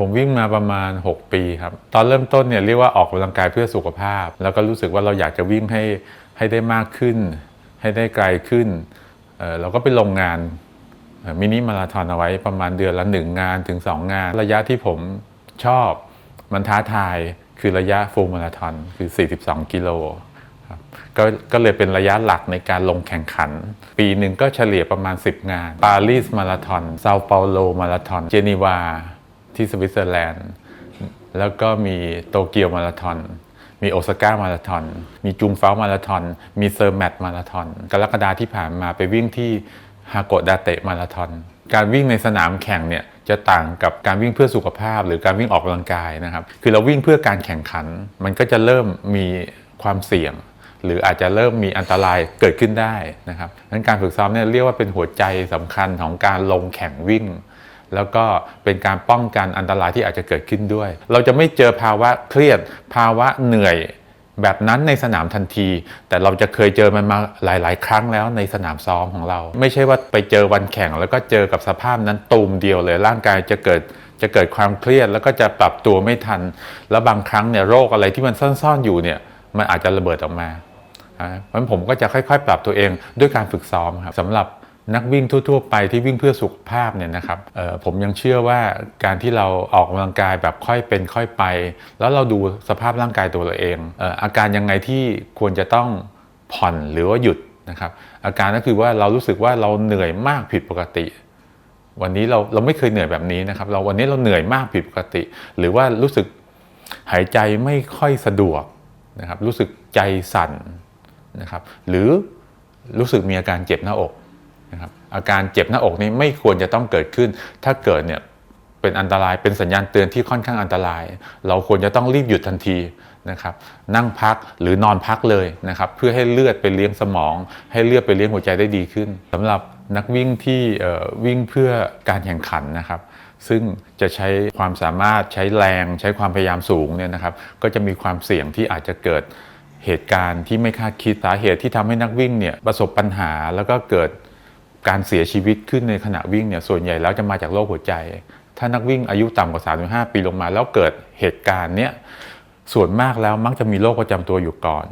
ผมวิ่งมาประมาณ 6 ปีครับ ตอนเริ่มต้นเนี่ยเรียกว่าออกกำลังกายเพื่อสุขภาพ แล้วก็รู้สึกว่าเราอยากจะวิ่งให้ให้ได้มากขึ้น ให้ได้ไกลขึ้นเเราก็ไปลงงานมินิมาราธอนเอาไว้ประมาณเดือนละ1งานถึง 2 งาน ระยะที่ผมชอบมันท้าทายคือระยะฟูลมาราธอนคือ 42 กิโลครับก็ก็เลยเป็นระยะหลักในการลงแข่งขัน ปีหนึ่งก็เฉลี่ยประมาณ 10 งาน ปารีสมาราธอนเซาเปาโลมาราธอนเจนีวา ที่สวิตเซอร์แลนด์ แล้วก็มีโตเกียวมาราธอน มีโอซาก้ามาราธอน มีจุงเฟ้ามาราธอน มีเซอร์แมตมาราธอน กรกฎาที่ผ่านมาไปวิ่งที่ฮาโกดาเตะมาราธอน การวิ่งในสนามแข่งเนี่ยจะต่างกับการวิ่งเพื่อสุขภาพ หรือการวิ่งออกกำลังกายนะครับ คือเราวิ่งเพื่อการแข่งขัน มันก็จะเริ่มมีความเสี่ยง หรืออาจจะเริ่มมีอันตรายเกิดขึ้นได้นะครับดังนั้นการฝึกซ้อมเนี่ยเรียกว่าเป็นหัวใจสำคัญของการลงแข่งวิ่ง แล้วก็เป็นการป้องกันอันตรายที่อาจจะเกิดขึ้นด้วย เราจะไม่เจอภาวะเครียด ภาวะเหนื่อยแบบนั้นในสนามทันที แต่เราจะเคยเจอมันมาหลาย ๆ ครั้งแล้วในสนามซ้อมของเรา ไม่ใช่ว่าไปเจอวันแข่ง แล้วก็เจอกับสภาพนั้นตูมเดียวเลยร่างกายจะเกิดจะเกิดความเครียด แล้วก็จะปรับตัวไม่ทัน แล้วบางครั้งเนี่ยโรคอะไรที่มันซ่อนๆอยู่เนี่ยมันอาจจะระเบิดออกมาอ่าเพราะฉะนั้นผมก็จะค่อย ๆ ปรับตัวเองด้วยการฝึกซ้อมครับสำหรับ นักวิ่งทั่ว ๆ ไปที่วิ่งเพื่อสุขภาพเนี่ยนะครับผมยังเชื่อว่าการที่เราออกกำลังกายแบบค่อยเป็นค่อยไป แล้วเราดูสภาพร่างกายตัวเราเองเอออาการยังไงที่ควรจะต้องผ่อนหรือว่าหยุดนะครับ อาการก็คือว่าเรารู้สึกว่าเราเหนื่อยมากผิดปกติ วันนี้เราเราไม่เคยเหนื่อยแบบนี้นะครับ เราวันนี้เราเหนื่อยมากผิดปกติ หรือว่ารู้สึกหายใจไม่ค่อยสะดวกนะครับ รู้สึกใจสั่นนะครับ หรือรู้สึกมีอาการเจ็บหน้าอก นะครับอาการเจ็บหน้าอกนี้ไม่ควรจะต้องเกิดขึ้น ถ้าเกิดเนี่ยเป็นอันตรายเป็นสัญญาณเตือนที่ค่อนข้างอันตราย เราควรจะต้องรีบหยุดทันทีนะครับนั่งพักหรือนอนพักเลยนะครับเพื่อให้เลือดไปเลี้ยงสมอง ให้เลือดไปเลี้ยงหัวใจได้ดีขึ้นสำหรับนักวิ่งที่วิ่งเพื่อการแข่งขันนะครับ ซึ่งจะใช้ความสามารถใช้แรงใช้ความพยายามสูงเนี่ยนะครับ ก็จะมีความเสี่ยงที่อาจจะเกิดเหตุการณ์ที่ไม่คาดคิดสาเหตุที่ทำให้นักวิ่งเนี่ยประสบปัญหาแล้วก็เกิด การเสียชีวิตขึ้นในขณะวิ่งเนี่ยส่วนใหญ่แล้วจะมาจากโรคหัวใจ ถ้านักวิ่งอายุต่ำกว่า 35 ปีลงมา แล้วเกิดเหตุการณ์เนี้ยส่วนมากแล้วมักจะมีโรคประจำตัวอยู่ก่อน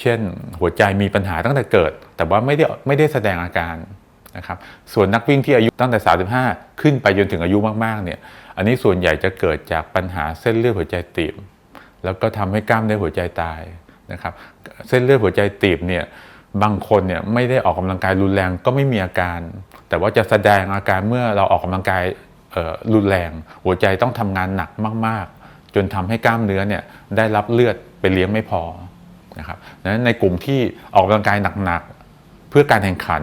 เช่น หัวใจมีปัญหาตั้งแต่เกิด แต่ว่าไม่ได้ไม่ได้แสดงอาการนะครับส่วนนักวิ่งที่อายุตั้งแต่ 35 ขึ้นไปจนถึงอายุมากๆเนี่ยอันนี้ส่วนใหญ่จะเกิดจากปัญหาเส้นเลือดหัวใจตีบแล้วก็ทำให้กล้ามเนื้อหัวใจตายนะครับเส้นเลือดหัวใจตีบเนี่ย บางคนเนี่ยไม่ได้ออกกำลังกายรุนแรงก็ไม่มีอาการ แต่ว่าจะแสดงอาการเมื่อเราออกกำลังกายรุนแรง หัวใจต้องทำงานหนักมาก ๆ จนทำให้กล้ามเนื้อเนี่ยได้รับเลือดไปเลี้ยงไม่พอนะครับดังนั้นในกลุ่มที่ออกกำลังกายหนักๆเพื่อการแข่งขัน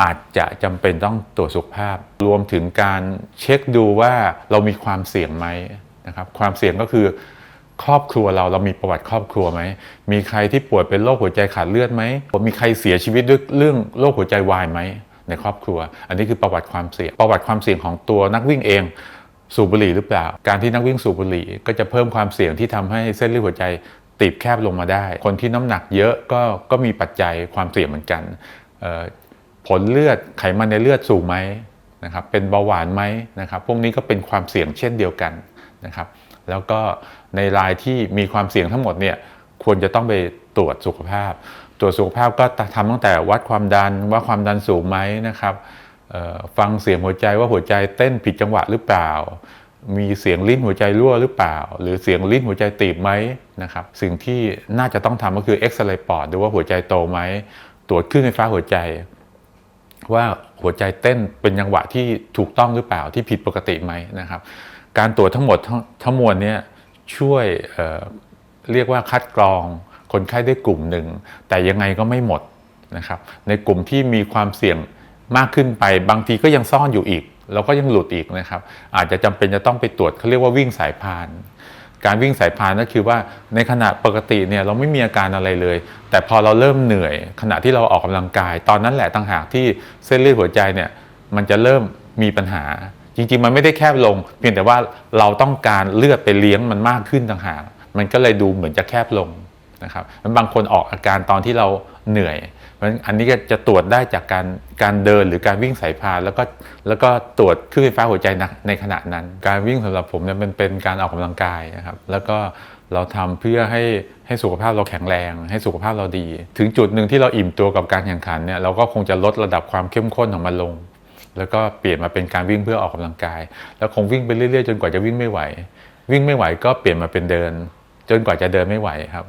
อาจจะจำเป็นต้องตรวจสุขภาพ รวมถึงการเช็คดูว่าเรามีความเสี่ยงไหมนะครับความเสี่ยงก็คือ ครอบครัวเราเรามีประวัติครอบครัวไหม มีใครที่ป่วยเป็นโรคหัวใจขาดเลือดไหม มีใครเสียชีวิตด้วยเรื่องโรคหัวใจวายไหมในครอบครัว อันนี้คือประวัติความเสี่ยง ประวัติความเสี่ยงของตัวนักวิ่งเอง สูบบุหรี่หรือเปล่า การที่นักวิ่งสูบบุหรี่ ก็จะเพิ่มความเสี่ยงที่ทำให้เส้นเลือดหัวใจตีบแคบลงมาได้ คนที่น้ำหนักเยอะก็ก็มีปัจจัยความเสี่ยงเหมือนกัน ผลเลือดไขมันในเลือดสูงไหมนะครับ เป็นเบาหวานไหมนะครับ พวกนี้ก็เป็นความเสี่ยงเช่นเดียวกันนะครับ แล้วก็ในรายที่มีความเสี่ยงทั้งหมดเนี่ยควรจะต้องไปตรวจสุขภาพ ตรวจสุขภาพก็ทำตั้งแต่วัดความดันว่าความดันสูงไหมนะครับฟังเสียงหัวใจว่าหัวใจเต้นผิดจังหวะหรือเปล่า มีเสียงลิ้นหัวใจรั่วหรือเปล่า หรือเสียงลิ้นหัวใจตีบไหมนะครับสิ่งที่น่าจะต้องทำก็คือเอ็กซเรย์ปอดดูว่าหัวใจโตไหมตรวจคลื่นไฟฟ้าหัวใจ ว่าหัวใจเต้นเป็นจังหวะที่ถูกต้องหรือเปล่าที่ผิดปกติไหมนะครับ การตรวจทั้งหมดทั้งมวลเนี่ยช่วยเเรียกว่าคัดกรองคนไข้ได้กลุ่มหนึ่ง แต่ยังไงก็ไม่หมดนะครับ ในกลุ่มที่มีความเสี่ยงมากขึ้นไป บางทีก็ยังซ่อนอยู่อีกเราก็ยังหลุดอีกนะครับ อาจจะจำเป็นจะต้องไปตรวจเขาเรียกว่าวิ่งสายพาน การวิ่งสายพานก็คือว่าในขณะปกติเนี่ยเราไม่มีอาการอะไรเลย แต่พอเราเริ่มเหนื่อย ขณะที่เราออกกำลังกาย ตอนนั้นแหละต่างหากที่เส้นเลือดหัวใจเนี่ยมันจะเริ่มมีปัญหา จริงๆ มันไม่ได้แคบลง เพียงแต่ว่าเราต้องการเลือดไปเลี้ยงมันมากขึ้นต่างหากมันก็เลยดูเหมือนจะแคบลงนะครับบางคนออกอาการตอนที่เราเหนื่อยเพราะฉะนั้นอันนี้ก็จะตรวจได้จากการการเดินหรือการวิ่งสายพานแล้วก็แล้วก็ตรวจคลื่นไฟฟ้าหัวใจในในขณะนั้น การวิ่งสำหรับผมเนี่ยมันเป็นการออกกำลังกายนะครับ แล้วก็เราทำเพื่อให้ให้สุขภาพเราแข็งแรง ให้สุขภาพเราดี ถึงจุดหนึ่งที่เราอิ่มตัวกับการแข่งขันเนี่ยเราก็คงจะลดระดับความเข้มข้นของมันลง แล้วก็เปลี่ยนมาเป็นการวิ่งเพื่อออกกำลังกาย แล้วคงวิ่งไปเรื่อยๆ จนกว่าจะวิ่งไม่ไหว วิ่งไม่ไหวก็เปลี่ยนมาเป็นเดิน จนกว่าจะเดินไม่ไหวครับ